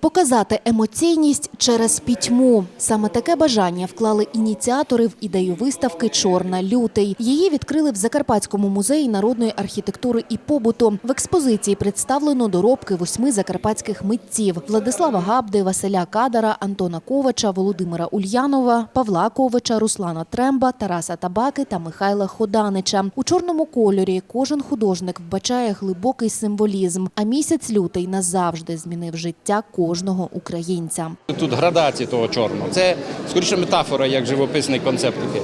Показати емоційність через пітьму. Саме таке бажання вклали ініціатори в ідею виставки Чорна лютий. Її відкрили в Закарпатському музеї народної архітектури і побуту. В експозиції представлено доробки восьми закарпатських митців: Владислава Габди, Василя Кадара, Антона Ковача, Володимира Ульянова, Павла Ковача, Руслана Тремба, Тараса Табаки та Михайла Ходанича. У чорному кольорі кожен художник вбачає глибокий символізм. А місяць лютий назавжди змінив життя кожного українця. Тут градації того чорного. Це скоріше метафора, як живописний концепт. такий.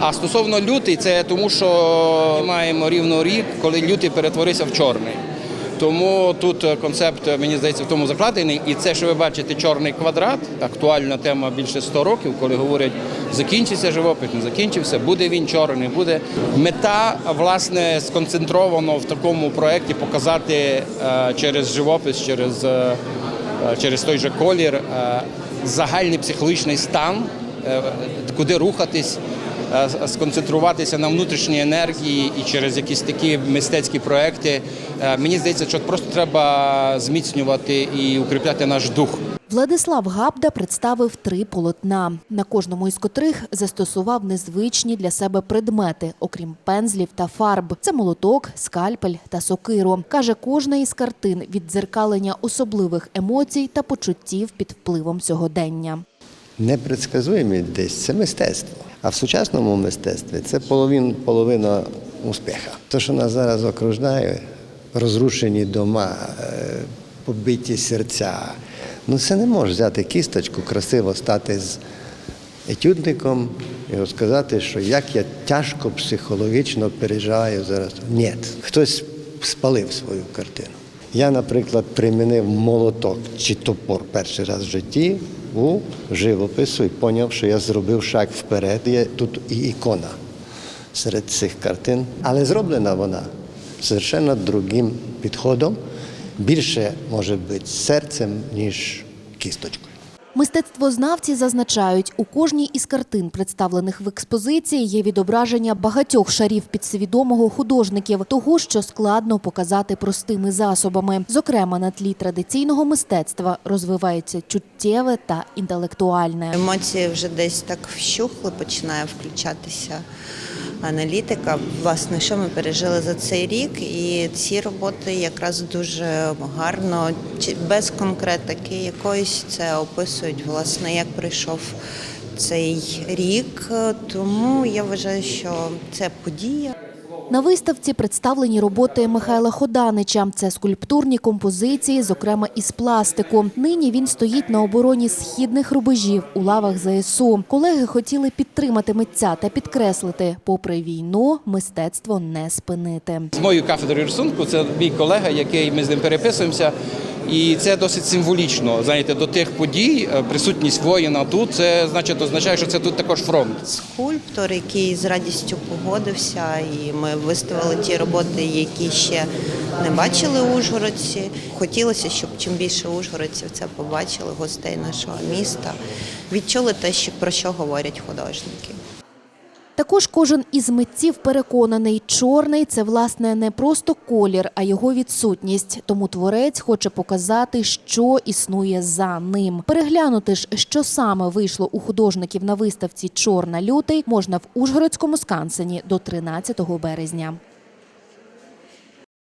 А стосовно лютий, це тому, що ми маємо рівно рік, коли лютий перетворився в чорний. Тому тут концепт, мені здається, в тому закладений. І це, що ви бачите, чорний квадрат, актуальна тема більше 100 років, коли говорять, закінчиться живопис, не закінчився, буде він чорний, буде. Мета, власне, сконцентровано в такому проєкті показати е, через живопис, через, е, через той же колір е, загальний психологічний стан, е, куди рухатись. е, Сконцентруватися на внутрішній енергії і через якісь такі мистецькі проекти. Е, Мені здається, що просто треба зміцнювати і укріпляти наш дух. Владислав Габда представив три полотна, на кожному із котрих застосував незвичні для себе предмети, окрім пензлів та фарб. Це молоток, скальпель та сокиру. Каже, кожна із картин віддзеркалення особливих емоцій та почуттів під впливом сьогодення. непредсказуємі десь це мистецтво. А в сучасному мистецтві це половин, половина успіха. Те, що нас зараз окружає, розрушені дома, е, побиті серця. Ну це не може взяти кісточку, красиво стати з етюдником і розказати, що як я тяжко психологічно переживаю зараз. Ні, хтось спалив свою картину. Я, наприклад, примінив молоток чи топор перший раз в житті у живопису і зрозумів, що я зробив шаг вперед. Є тут і ікона серед цих картин, але зроблена вона совершенно другим підходом, більше може бути серцем, ніж кісточкою. Мистецтвознавці зазначають, у кожній із картин, представлених в експозиції, є відображення багатьох шарів підсвідомого художників, того, що складно показати простими засобами. Зокрема, на тлі традиційного мистецтва розвивається чуттєве та інтелектуальне. Емоції вже десь так вщухли, починає включатися аналітика. Власне, що ми пережили за цей рік, і ці роботи якраз дуже гарно, без конкретики якоїсь це описують, власне, як пройшов цей рік. Тому я вважаю, що це подія. На виставці представлені роботи Михайла Ходанича. Це скульптурні композиції, зокрема із пластику. Нині він стоїть на обороні східних рубежів у лавах ЗСУ. Колеги хотіли підтримати митця та підкреслити, попри війну, мистецтво не спинити. З моєю кафедрою рисунку це мій колега, який ми з ним переписуємося. І це досить символічно. Знаєте, до тих подій е, присутність воїна тут це значить означає, що це тут також фронт. скульптор, який з радістю погодився, і ми виставили ті роботи, які ще не бачили ужгородці. Хотілося, щоб чим більше ужгородців це побачили, гостей нашого міста, відчули те, що про що говорять художники. Також кожен із митців переконаний, чорний це власне не просто колір, а його відсутність. Тому творець хоче показати, що існує за ним. Переглянути ж, що саме вийшло у художників на виставці Чорна лютий можна в Ужгородському скансені до 13 березня.